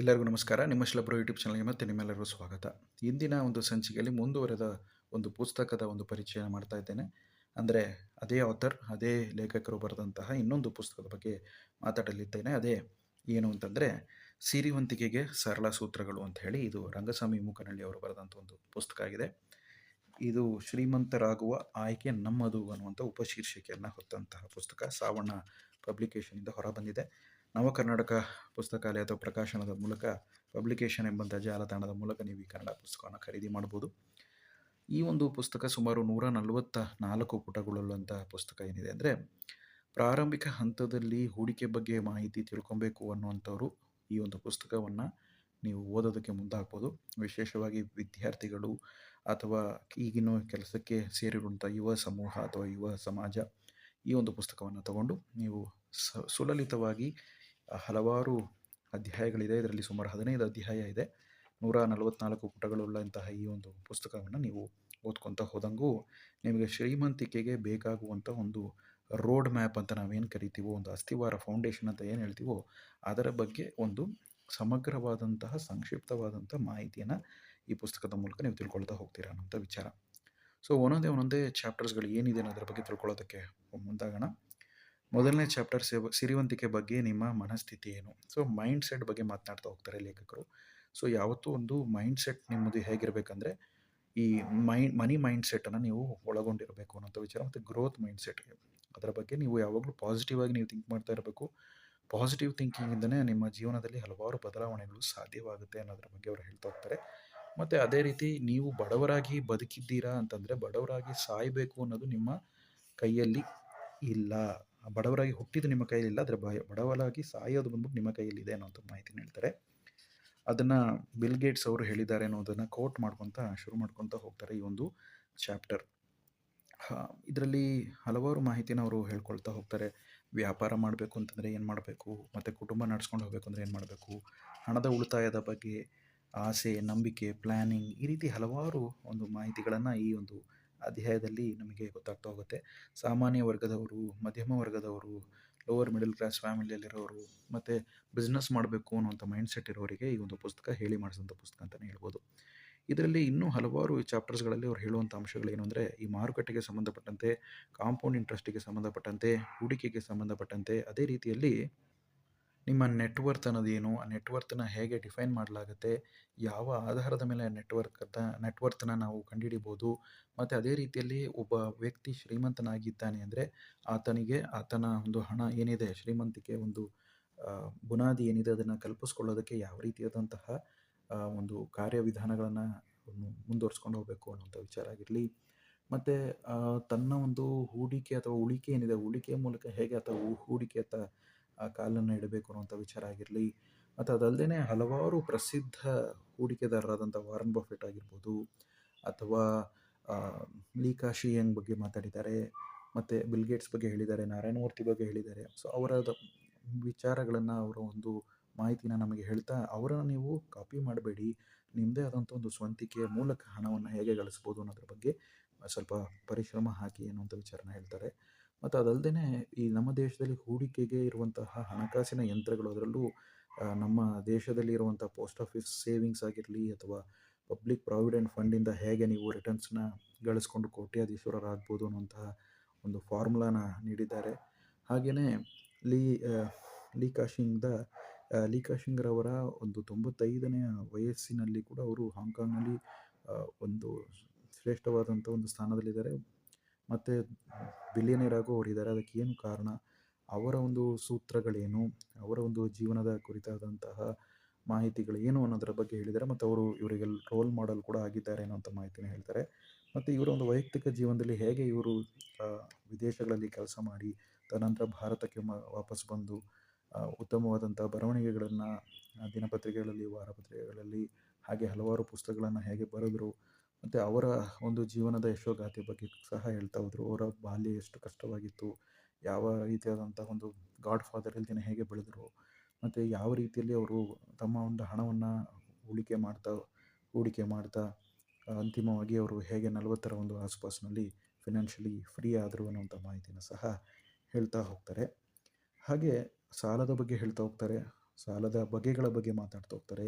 ಎಲ್ಲರಿಗೂ ನಮಸ್ಕಾರ. ನಿಮ್ಮ ಶಿಲಬ್ರೋ ಯೂಟ್ಯೂಬ್ ಚಾನಲ್ಗೆ ಮತ್ತೆ ನಿಮ್ಮೆಲ್ಲರಿಗೂ ಸ್ವಾಗತ. ಇಂದಿನ ಒಂದು ಸಂಚಿಕೆಯಲ್ಲಿ ಮುಂದುವರೆದ ಒಂದು ಪುಸ್ತಕದ ಒಂದು ಪರಿಚಯ ಮಾಡ್ತಾ ಇದ್ದೇನೆ. ಅಂದರೆ ಅದೇ ಆಥರ್ ಅದೇ ಲೇಖಕರು ಬರೆದಂತಹ ಇನ್ನೊಂದು ಪುಸ್ತಕದ ಬಗ್ಗೆ ಮಾತಾಡಲಿದ್ದೇನೆ. ಅದೇ ಏನು ಅಂತಂದರೆ ಸಿರಿವಂತಿಕೆಗೆ ಸರಳ ಸೂತ್ರಗಳು ಅಂತ ಹೇಳಿ ಇದು ರಂಗಸ್ವಾಮಿ ಮೂಕನಹಳ್ಳಿ ಅವರು ಬರೆದಂಥ ಒಂದು ಪುಸ್ತಕ ಆಗಿದೆ. ಇದು ಶ್ರೀಮಂತರಾಗುವ ಆಯ್ಕೆ ನಮ್ಮದು ಅನ್ನುವಂಥ ಉಪಶೀರ್ಷಿಕೆಯನ್ನು ಹೊತ್ತಂತಹ ಪುಸ್ತಕ ಸಾವಣ್ಣ ಪಬ್ಲಿಕೇಶನಿಂದ ಹೊರಬಂದಿದೆ. ನವಕರ್ನಾಟಕ ಪುಸ್ತಕಾಲಯ ಅಥವಾ ಪ್ರಕಾಶನದ ಮೂಲಕ ಪಬ್ಲಿಕೇಶನ್ ಎಂಬಂಥ ಜಾಲತಾಣದ ಮೂಲಕ ನೀವು ಈ ಕನ್ನಡ ಪುಸ್ತಕವನ್ನು ಖರೀದಿ ಮಾಡ್ಬೋದು ಈ ಒಂದು ಪುಸ್ತಕ ಸುಮಾರು ನೂರ ನಲವತ್ತ ನಾಲ್ಕು ಪುಟಗಳಲ್ಲುವಂತಹ ಪುಸ್ತಕ ಏನಿದೆ ಅಂದರೆ, ಪ್ರಾರಂಭಿಕ ಹಂತದಲ್ಲಿ ಹೂಡಿಕೆ ಬಗ್ಗೆ ಮಾಹಿತಿ ತಿಳ್ಕೊಬೇಕು ಅನ್ನುವಂಥವ್ರು ಈ ಒಂದು ಪುಸ್ತಕವನ್ನು ನೀವು ಓದೋದಕ್ಕೆ ಮುಂದಾಗ್ಬೋದು. ವಿಶೇಷವಾಗಿ ವಿದ್ಯಾರ್ಥಿಗಳು ಅಥವಾ ಈಗಿನ ಕೆಲಸಕ್ಕೆ ಸೇರಿರುವಂಥ ಯುವ ಸಮೂಹ ಅಥವಾ ಯುವ ಸಮಾಜ ಈ ಒಂದು ಪುಸ್ತಕವನ್ನು ತಗೊಂಡು ನೀವು ಸುಲಲಿತವಾಗಿ ಹಲವಾರು ಅಧ್ಯಾಯಗಳಿದೆ. ಇದರಲ್ಲಿ ಸುಮಾರು ಹದಿನೈದು ಅಧ್ಯಾಯ ಇದೆ. ನೂರ ನಲವತ್ನಾಲ್ಕು ಪುಟಗಳುಳ್ಳಂತಹ ಈ ಒಂದು ಪುಸ್ತಕವನ್ನು ನೀವು ಓದ್ಕೊತಾ ಹೋದಂಗೂ ನಿಮಗೆ ಶ್ರೀಮಂತಿಕೆಗೆ ಬೇಕಾಗುವಂಥ ಒಂದು ರೋಡ್ ಮ್ಯಾಪ್ ಅಂತ ನಾವೇನು ಕರಿತೀವೋ, ಒಂದು ಅಸ್ಥಿವಾರ ಫೌಂಡೇಶನ್ ಅಂತ ಏನು ಹೇಳ್ತೀವೋ ಅದರ ಬಗ್ಗೆ ಒಂದು ಸಮಗ್ರವಾದಂತಹ ಸಂಕ್ಷಿಪ್ತವಾದಂಥ ಮಾಹಿತಿಯನ್ನು ಈ ಪುಸ್ತಕದ ಮೂಲಕ ನೀವು ತಿಳ್ಕೊಳ್ತಾ ಹೋಗ್ತೀರಾ ಅನ್ನೋಂಥ ವಿಚಾರ. ಸೊ ಒಂದೊಂದೇ ಒಂದೊಂದೇ ಚಾಪ್ಟರ್ಸ್ಗಳು ಏನಿದೆ ಅನ್ನೋದ್ರ ಬಗ್ಗೆ ತಿಳ್ಕೊಳ್ಳೋದಕ್ಕೆ ಮುಂದಾಗೋಣ. ಮೊದಲನೇ ಚಾಪ್ಟರ್ ಸಿರಿವಂತಿಕೆ ಬಗ್ಗೆ ನಿಮ್ಮ ಮನಸ್ಥಿತಿ ಏನು? ಸೊ ಮೈಂಡ್ ಸೆಟ್ ಬಗ್ಗೆ ಮಾತನಾಡ್ತಾ ಹೋಗ್ತಾರೆ ಲೇಖಕರು. ಸೊ ಯಾವತ್ತೂ ಒಂದು ಮೈಂಡ್ ಸೆಟ್ ನಿಮ್ಮದು ಹೇಗಿರಬೇಕಂದ್ರೆ, ಈ ಮೈಂಡ್ ಮನಿ ಮೈಂಡ್ ಸೆಟ್ಟನ್ನು ನೀವು ಒಳಗೊಂಡಿರಬೇಕು ಅನ್ನೋಂಥ ವಿಚಾರ ಮತ್ತು ಗ್ರೋತ್ ಮೈಂಡ್ ಸೆಟ್ ಅದರ ಬಗ್ಗೆ ನೀವು ಯಾವಾಗಲೂ ಪಾಸಿಟಿವ್ ಆಗಿ ನೀವು ಥಿಂಕ್ ಮಾಡ್ತಾ ಇರಬೇಕು. ಪಾಸಿಟಿವ್ ಥಿಂಕಿಂಗಿಂದನೇ ನಿಮ್ಮ ಜೀವನದಲ್ಲಿ ಹಲವಾರು ಬದಲಾವಣೆಗಳು ಸಾಧ್ಯವಾಗುತ್ತೆ ಅನ್ನೋದ್ರ ಬಗ್ಗೆ ಅವರು ಹೇಳ್ತಾ ಹೋಗ್ತಾರೆ. ಮತ್ತು ಅದೇ ರೀತಿ ನೀವು ಬಡವರಾಗಿ ಬದುಕಿದ್ದೀರಾ ಅಂತಂದರೆ ಬಡವರಾಗಿ ಸಾಯಬೇಕು ಅನ್ನೋದು ನಿಮ್ಮ ಕೈಯಲ್ಲಿ ಇಲ್ಲ. ಬಡವರಾಗಿ ಹುಟ್ಟಿದ್ದು ನಿಮ್ಮ ಕೈಯಲ್ಲಿಲ್ಲ, ಆದರೆ ಭಯ ಬಡವರಾಗಿ ಸಾಯೋದು ಬಂದ್ಬಿಟ್ಟು ನಿಮ್ಮ ಕೈಯಲ್ಲಿದೆ ಅನ್ನೋಂಥ ಮಾಹಿತಿನ ಹೇಳ್ತಾರೆ ಅದನ್ನು ಬಿಲ್ ಗೇಟ್ಸ್ ಅವರು ಹೇಳಿದ್ದಾರೆ ಅನ್ನೋದನ್ನು ಕೋಟ್ ಮಾಡ್ಕೊತ, ಶುರು ಮಾಡ್ಕೊತ ಹೋಗ್ತಾರೆ ಈ ಒಂದು ಚಾಪ್ಟರ್. ಇದರಲ್ಲಿ ಹಲವಾರು ಮಾಹಿತಿನ ಅವರು ಹೇಳ್ಕೊಳ್ತಾ ಹೋಗ್ತಾರೆ. ವ್ಯಾಪಾರ ಮಾಡಬೇಕು ಅಂತಂದರೆ ಏನು ಮಾಡಬೇಕು? ಮತ್ತು ಕುಟುಂಬ ನಡೆಸ್ಕೊಂಡು ಹೋಗಬೇಕು ಅಂದರೆ ಏನು ಮಾಡಬೇಕು? ಹಣದ ಉಳಿತಾಯದ ಬಗ್ಗೆ ಆಸೆ, ನಂಬಿಕೆ ಪ್ಲ್ಯಾನಿಂಗ್ ಈ ರೀತಿ ಹಲವಾರು ಒಂದು ಮಾಹಿತಿಗಳನ್ನು ಈ ಒಂದು ಅಧ್ಯಾಯದಲ್ಲಿ ನಮಗೆ ಗೊತ್ತಾಗ್ತಾ ಹೋಗುತ್ತೆ. ಸಾಮಾನ್ಯ ವರ್ಗದವರು, ಮಧ್ಯಮ ವರ್ಗದವರು ಲೋವರ್ ಮಿಡಲ್ ಕ್ಲಾಸ್ ಫ್ಯಾಮಿಲಿಯಲ್ಲಿರೋರು ಮತ್ತು ಬಿಸ್ನೆಸ್ ಮಾಡಬೇಕು ಅನ್ನುವಂಥ ಮೈಂಡ್ ಸೆಟ್ ಇರೋರಿಗೆ ಈ ಒಂದು ಪುಸ್ತಕ ಹೇಳಿ ಮಾಡಿಸಿದಂಥ ಪುಸ್ತಕ ಅಂತಲೇ ಹೇಳ್ಬೋದು. ಇದರಲ್ಲಿ ಇನ್ನೂ ಹಲವಾರು ಚಾಪ್ಟರ್ಸ್ಗಳಲ್ಲಿ ಅವ್ರು ಹೇಳುವಂಥ ಅಂಶಗಳೇನು ಅಂದರೆ, ಈ ಮಾರುಕಟ್ಟೆಗೆ ಸಂಬಂಧಪಟ್ಟಂತೆ ಕಾಂಪೌಂಡ್ ಇಂಟ್ರೆಸ್ಟಿಗೆ ಸಂಬಂಧಪಟ್ಟಂತೆ, ಹೂಡಿಕೆಗೆ ಸಂಬಂಧಪಟ್ಟಂತೆ, ಅದೇ ರೀತಿಯಲ್ಲಿ ನಿಮ್ಮ ನೆಟ್ವರ್ತ್ ಅನ್ನೋದೇನು, ಆ ನೆಟ್ವರ್ತನ್ನು ಹೇಗೆ ಡಿಫೈನ್ ಮಾಡಲಾಗುತ್ತೆ, ಯಾವ ಆಧಾರದ ಮೇಲೆ ನೆಟ್ವರ್ಕ್ ಅಂತ ನೆಟ್ವರ್ತನ್ನು ನಾವು ಕಂಡುಹಿಡಿಬೋದು, ಮತ್ತು ಅದೇ ರೀತಿಯಲ್ಲಿ ಒಬ್ಬ ವ್ಯಕ್ತಿ ಶ್ರೀಮಂತನಾಗಿದ್ದಾನೆ ಅಂದರೆ ಆತನಿಗೆ ಆತನ ಒಂದು ಹಣ ಏನಿದೆ, ಶ್ರೀಮಂತಿಕೆ ಒಂದು ಬುನಾದಿ ಏನಿದೆ ಅದನ್ನು ಕಲ್ಪಿಸ್ಕೊಳ್ಳೋದಕ್ಕೆ ಯಾವ ರೀತಿಯಾದಂತಹ ಒಂದು ಕಾರ್ಯವಿಧಾನಗಳನ್ನು ಮುಂದುವರ್ಸ್ಕೊಂಡು ಹೋಗಬೇಕು ಅನ್ನುವಂಥ ವಿಚಾರ ಆಗಿರಲಿ. ಮತ್ತು ತನ್ನ ಒಂದು ಹೂಡಿಕೆ ಅಥವಾ ಉಳಿಕೆ ಏನಿದೆ, ಉಳಿಕೆಯ ಮೂಲಕ ಹೇಗೆ ಅಥವಾ ಹೂಡಿಕೆ ಆತ ಕಾಲನ್ನು ಇಡಬೇಕು ಅನ್ನುವಂಥ ವಿಚಾರ ಆಗಿರಲಿ, ಮತ್ತು ಅದಲ್ಲದೆ ಹಲವಾರು ಪ್ರಸಿದ್ಧ ಹೂಡಿಕೆದಾರರಾದಂಥ ವಾರನ್ ಬಫೆಟ್ ಆಗಿರ್ಬೋದು, ಅಥವಾ ಲೀ ಕಾಶಿಯಂಗ್ ಬಗ್ಗೆ ಮಾತಾಡಿದ್ದಾರೆ, ಮತ್ತು ಬಿಲ್ ಗೇಟ್ಸ್ ಬಗ್ಗೆ ಹೇಳಿದ್ದಾರೆ, ನಾರಾಯಣಮೂರ್ತಿ ಬಗ್ಗೆ ಹೇಳಿದ್ದಾರೆ. ಸೊ ಅವರ ವಿಚಾರಗಳನ್ನು ಅವರ ಒಂದು ಮಾಹಿತಿನ ನಮಗೆ ಹೇಳ್ತಾ, ಅವರನ್ನು ನೀವು ಕಾಪಿ ಮಾಡಬೇಡಿ ನಿಮ್ಮದೇ ಆದಂಥ ಒಂದು ಸ್ವಂತಿಕೆಯ ಮೂಲಕ ಹಣವನ್ನು ಹೇಗೆ ಗಳಿಸ್ಬೋದು ಅನ್ನೋದ್ರ ಬಗ್ಗೆ ಸ್ವಲ್ಪ ಪರಿಶ್ರಮ ಹಾಕಿ ಅನ್ನುವಂಥ ವಿಚಾರನ ಹೇಳ್ತಾರೆ. ಮತ್ತು ಅದಲ್ಲದೆ ಈ ನಮ್ಮ ದೇಶದಲ್ಲಿ ಹೂಡಿಕೆಗೆ ಇರುವಂತಹ ಹಣಕಾಸಿನ ಯಂತ್ರಗಳು ಅದರಲ್ಲೂ ನಮ್ಮ ದೇಶದಲ್ಲಿ ಇರುವಂಥ ಪೋಸ್ಟ್ ಆಫೀಸ್ ಸೇವಿಂಗ್ಸ್ ಆಗಿರಲಿ ಅಥವಾ ಪಬ್ಲಿಕ್ ಪ್ರಾವಿಡೆಂಟ್ ಫಂಡಿಂದ ಹೇಗೆ ನೀವು ರಿಟರ್ನ್ಸ್ನ ಗಳಿಸ್ಕೊಂಡು ಕೋಟ್ಯಾಧೀಶ್ವರರಾಗ್ಬೋದು ಅನ್ನುವಂತಹ ಒಂದು ಫಾರ್ಮುಲಾನ ನೀಡಿದ್ದಾರೆ. ಹಾಗೆಯೇ ಲೀ ಲೀ ಕಾಶಿಂಗ್ದ ಲೀ ಕಾಶಿಂಗ್ರವರ ಒಂದು ತೊಂಬತ್ತೈದನೆಯ ವಯಸ್ಸಿನಲ್ಲಿ ಕೂಡ ಅವರು ಹಾಂಗ್ಕಾಂಗ್ನಲ್ಲಿ ಒಂದು ಶ್ರೇಷ್ಠವಾದಂಥ ಒಂದು ಸ್ಥಾನದಲ್ಲಿದ್ದಾರೆ. ಮತ್ತು ಬಿಲಿಯನೇರ್ ಆಗೋ ಅವರಿದ್ದಾರೆ. ಅದಕ್ಕೆ ಏನು ಕಾರಣ? ಅವರ ಒಂದು ಸೂತ್ರಗಳೇನು? ಅವರ ಒಂದು ಜೀವನದ ಕುರಿತಾದಂತಹ ಮಾಹಿತಿಗಳು ಏನು ಅನ್ನೋದರ ಬಗ್ಗೆ ಹೇಳಿದ್ದಾರೆ. ಮತ್ತು ಅವರು ಇವರಿಗೆ ರೋಲ್ ಮಾಡಲ್ ಕೂಡ ಆಗಿದ್ದಾರೆ ಅನ್ನೋಂಥ ಮಾಹಿತಿನ ಹೇಳ್ತಾರೆ. ಮತ್ತು ಇವರ ಒಂದು ವೈಯಕ್ತಿಕ ಜೀವನದಲ್ಲಿ ಹೇಗೆ ಇವರು ವಿದೇಶಗಳಲ್ಲಿ ಕೆಲಸ ಮಾಡಿ, ತದನಂತರ ಭಾರತಕ್ಕೆ ವಾಪಸ್ ಬಂದು ಉತ್ತಮವಾದಂಥ ಬರವಣಿಗೆಗಳನ್ನು, ದಿನಪತ್ರಿಕೆಗಳಲ್ಲಿ, ವಾರಪತ್ರಿಕೆಗಳಲ್ಲಿ, ಹಾಗೆ ಹಲವಾರು ಪುಸ್ತಕಗಳನ್ನು ಹೇಗೆ ಬರೆದರು ಮತ್ತು ಅವರ ಒಂದು ಜೀವನದ ಯಶೋಗಾಥೆ ಬಗ್ಗೆ ಸಹ ಹೇಳ್ತಾ ಹೋದರು. ಅವರ ಬಾಲ್ಯ ಎಷ್ಟು ಕಷ್ಟವಾಗಿತ್ತು, ಯಾವ ರೀತಿಯಾದಂಥ ಒಂದು ಗಾಡ್ ಫಾದರ್ ಇಲ್ದೇ ಹೇಗೆ ಬೆಳೆದರು, ಮತ್ತು ಯಾವ ರೀತಿಯಲ್ಲಿ ಅವರು ತಮ್ಮ ಒಂದು ಹಣವನ್ನು ಹೂಡಿಕೆ ಮಾಡ್ತಾ ಹೂಡಿಕೆ ಮಾಡ್ತಾ ಅಂತಿಮವಾಗಿ ಅವರು ಹೇಗೆ ನಲವತ್ತರ ಒಂದು ಆಸುಪಾಸಿನಲ್ಲಿ ಫಿನಾನ್ಷಿಯಲಿ ಫ್ರೀ ಆದರು ಅನ್ನೋಂಥ ಮಾಹಿತಿನ ಸಹ ಹೇಳ್ತಾ ಹೋಗ್ತಾರೆ. ಹಾಗೆ ಸಾಲದ ಬಗ್ಗೆ ಹೇಳ್ತಾ ಹೋಗ್ತಾರೆ. ಸಾಲದ ಬಗೆಗಳ ಬಗ್ಗೆ ಮಾತಾಡ್ತಾ ಹೋಗ್ತಾರೆ.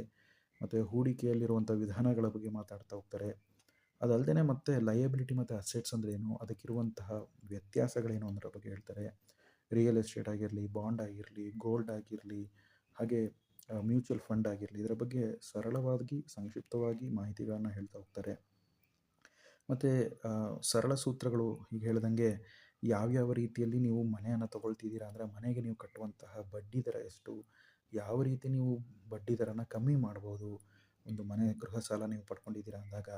ಮತ್ತು ಹೂಡಿಕೆಯಲ್ಲಿರುವಂಥ ವಿಧಾನಗಳ ಬಗ್ಗೆ ಮಾತಾಡ್ತಾ ಹೋಗ್ತಾರೆ. ಅದಲ್ಲದೆ ಮತ್ತೆ ಲಯಬಿಲಿಟಿ ಮತ್ತು ಅಸೆಟ್ಸ್ ಅಂದರೆ ಏನು ಅದಕ್ಕಿರುವಂತಹ ವ್ಯತ್ಯಾಸಗಳೇನು ಅನ್ನೋದ್ರ ಬಗ್ಗೆ ಹೇಳ್ತಾರೆ. ರಿಯಲ್ ಎಸ್ಟೇಟ್ ಆಗಿರಲಿ ಬಾಂಡ್ ಆಗಿರಲಿ ಗೋಲ್ಡ್ ಆಗಿರಲಿ, ಹಾಗೆ ಮ್ಯೂಚುವಲ್ ಫಂಡ್ ಆಗಿರಲಿ, ಇದರ ಬಗ್ಗೆ ಸರಳವಾಗಿ, ಸಂಕ್ಷಿಪ್ತವಾಗಿ ಮಾಹಿತಿಗಳನ್ನು ಹೇಳ್ತಾ ಹೋಗ್ತಾರೆ. ಮತ್ತು ಸರಳ ಸೂತ್ರಗಳು ಈಗ ಹೇಳ್ದಂಗೆ ಯಾವ್ಯಾವ ರೀತಿಯಲ್ಲಿ ನೀವು ಮನೆಯನ್ನು ತಗೊಳ್ತಿದ್ದೀರಾ ಅಂದರೆ ಮನೆಗೆ ನೀವು ಕಟ್ಟುವಂತಹ ಬಡ್ಡಿ ದರ ಎಷ್ಟು? ಯಾವ ರೀತಿ ನೀವು ಬಡ್ಡಿ ದರನ ಕಮ್ಮಿ ಮಾಡ್ಬೋದು? ಒಂದು ಮನೆ ಗೃಹ ಸಾಲ ನೀವು ಪಡ್ಕೊಂಡಿದ್ದೀರಾ ಅಂದಾಗ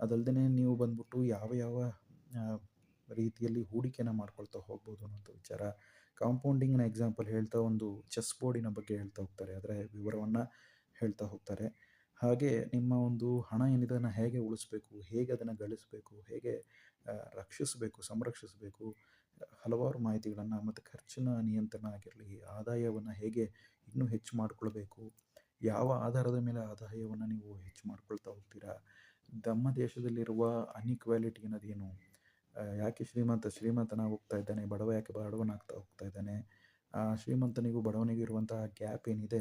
ಅದಲ್ಲದೆ ನೀವು ಬಂದ್ಬಿಟ್ಟು ಯಾವ ಯಾವ ರೀತಿಯಲ್ಲಿ ಹೂಡಿಕೆನ ಮಾಡ್ಕೊಳ್ತಾ ಹೋಗ್ಬೋದು ಅನ್ನೋಂಥ ವಿಚಾರ. ಕಾಂಪೌಂಡಿಂಗ್ನ ಎಕ್ಸಾಂಪಲ್ ಹೇಳ್ತಾ ಒಂದು ಚೆಸ್ ಬೋರ್ಡಿನ ಬಗ್ಗೆ ಹೇಳ್ತಾ ಹೋಗ್ತಾರೆ. ಅದರ ವಿವರವನ್ನು ಹೇಳ್ತಾ ಹೋಗ್ತಾರೆ. ಹಾಗೆ ನಿಮ್ಮ ಒಂದು ಹಣ ಏನಿದೆ ಅದನ್ನು ಹೇಗೆ ಉಳಿಸ್ಬೇಕು, ಹೇಗೆ ಅದನ್ನು ಗಳಿಸಬೇಕು, ಹೇಗೆ ರಕ್ಷಿಸಬೇಕು, ಸಂರಕ್ಷಿಸಬೇಕು, ಹಲವಾರು ಮಾಹಿತಿಗಳನ್ನು ಮತ್ತು ಖರ್ಚಿನ ನಿಯಂತ್ರಣ ಆಗಿರಲಿ, ಆದಾಯವನ್ನು ಹೇಗೆ ಇನ್ನೂ ಹೆಚ್ಚು ಮಾಡಿಕೊಳ್ಬೇಕು, ಯಾವ ಆಧಾರದ ಮೇಲೆ ಆದಾಯವನ್ನು ನೀವು ಹೆಚ್ಚು ಮಾಡ್ಕೊಳ್ತಾ ಹೋಗ್ತೀರಾ ನಮ್ಮ ದೇಶದಲ್ಲಿರುವ ಅನ್ಇಕ್ವಾಲಿಟಿ ಅನ್ನೋದೇನು ಯಾಕೆ ಶ್ರೀಮಂತ ಶ್ರೀಮಂತನಾಗಿ ಹೋಗ್ತಾ ಇದ್ದಾನೆ? ಬಡವ ಯಾಕೆ ಬಡವನಾಗ್ತಾ ಹೋಗ್ತಾ ಇದ್ದಾನೆ? ಶ್ರೀಮಂತನಿಗೂ ಬಡವನಿಗೂ ಇರುವಂತಹ ಗ್ಯಾಪ್ ಏನಿದೆ?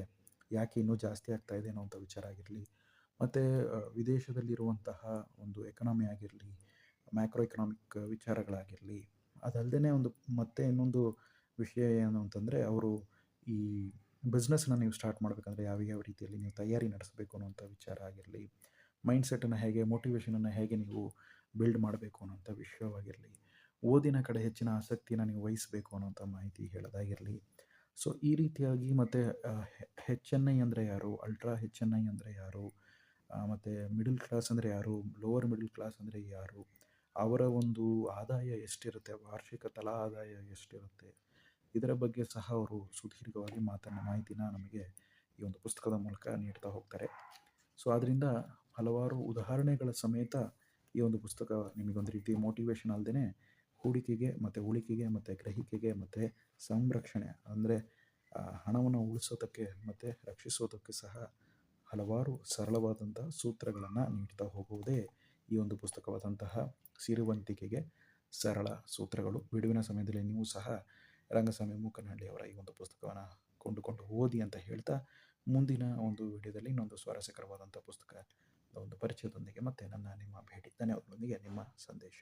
ಯಾಕೆ ಇನ್ನೂ ಜಾಸ್ತಿ ಆಗ್ತಾ ಇದೆ ಅನ್ನೋಂಥ ವಿಚಾರ ಆಗಿರಲಿ, ಮತ್ತು ವಿದೇಶದಲ್ಲಿರುವಂತಹ ಒಂದು ಎಕನಾಮಿ ಆಗಿರಲಿ, ಮ್ಯಾಕ್ರೋ ಎಕನಾಮಿಕ್ ವಿಚಾರಗಳಾಗಿರಲಿ ಅದಲ್ಲದೆ ಒಂದು ಮತ್ತೆ ಇನ್ನೊಂದು ವಿಷಯ ಏನು ಅಂತಂದರೆ, ಅವರು ಈ ಬಿಸ್ನೆಸ್ನ ನೀವು ಸ್ಟಾರ್ಟ್ ಮಾಡಬೇಕಂದ್ರೆ ಯಾವ ಯಾವ ರೀತಿಯಲ್ಲಿ ನೀವು ತಯಾರಿ ನಡೆಸಬೇಕು ಅನ್ನೋಂಥ ವಿಚಾರ ಆಗಿರಲಿ ಮೈಂಡ್ಸೆಟ್ಟನ್ನು ಹೇಗೆ ಮೋಟಿವೇಶನನ್ನು ಹೇಗೆ ನೀವು ಬಿಲ್ಡ್ ಮಾಡಬೇಕು ಅನ್ನೋಂಥ ವಿಷಯವಾಗಿರಲಿ, ಓದಿನ ಕಡೆ ಹೆಚ್ಚಿನ ಆಸಕ್ತಿನ ನೀವು ವಹಿಸಬೇಕು ಅನ್ನೋಂಥ ಮಾಹಿತಿ ಹೇಳೋದಾಗಿರಲಿ. ಸೊ ಈ ರೀತಿಯಾಗಿ ಮತ್ತು ಹೆಚ್ ಎನ್ ಐ ಅಂದರೆ ಯಾರು? ಅಲ್ಟ್ರಾ ಹೆಚ್ ಎನ್ ಐ ಅಂದರೆ ಯಾರು? ಮತ್ತು ಮಿಡಲ್ ಕ್ಲಾಸ್ ಅಂದರೆ ಯಾರು? ಲೋವರ್ ಮಿಡಲ್ ಕ್ಲಾಸ್ ಅಂದರೆ ಯಾರು? ಅವರ ಒಂದು ಆದಾಯ ಎಷ್ಟಿರುತ್ತೆ? ವಾರ್ಷಿಕ ತಲಾ ಆದಾಯ ಎಷ್ಟಿರುತ್ತೆ? ಇದರ ಬಗ್ಗೆ ಸಹ ಅವರು ಸುದೀರ್ಘವಾಗಿ ಮಾತನ್ನ ಮಾಹಿತಿನ ನಮಗೆ ಈ ಒಂದು ಪುಸ್ತಕದ ಮೂಲಕ ನೀಡ್ತಾ ಹೋಗ್ತಾರೆ. ಸೊ ಆದ್ದರಿಂದ ಹಲವಾರು ಉದಾಹರಣೆಗಳ ಸಮೇತ ಈ ಒಂದು ಪುಸ್ತಕ ನಿಮಗೊಂದು ರೀತಿ ಮೋಟಿವೇಶನ್ ಅಲ್ಲದೆ ಹೂಡಿಕೆಗೆ ಮತ್ತು ಉಳಿಕೆಗೆ ಮತ್ತು ಗ್ರಹಿಕೆಗೆ ಮತ್ತು ಸಂರಕ್ಷಣೆ ಅಂದರೆ ಹಣವನ್ನು ಉಳಿಸೋದಕ್ಕೆ ಮತ್ತು ರಕ್ಷಿಸೋದಕ್ಕೆ ಸಹ ಹಲವಾರು ಸರಳವಾದಂಥ ಸೂತ್ರಗಳನ್ನು ನೀಡ್ತಾ ಹೋಗುವುದೇ ಈ ಒಂದು ಪುಸ್ತಕವಾದಂತಹ ಸಿರಿವಂತಿಕೆಗೆ ಸರಳ ಸೂತ್ರಗಳು. ಬಿಡುವಿನ ಸಮಯದಲ್ಲಿ ನೀವು ಸಹ ರಂಗಸ್ವಾಮಿ ಮೂಕನಹಳ್ಳಿ ಅವರ ಈ ಒಂದು ಪುಸ್ತಕವನ್ನು ಕೊಂಡುಕೊಂಡು ಓದಿ ಅಂತ ಹೇಳ್ತಾ ಮುಂದಿನ ಒಂದು ವಿಡಿಯೋದಲ್ಲಿ ಇನ್ನೊಂದು ಸ್ವಾರಸ್ಯಕರವಾದಂಥ ಪುಸ್ತಕ ಒಂದು ಪರಿಚಯದೊಂದಿಗೆ ಮತ್ತೆ ನನ್ನ ನಿಮ್ಮ ಭೇಟಿ ಧನ್ಯವಾದಗಳೊಂದಿಗೆ ನಿಮ್ಮ ಸಂದೇಶ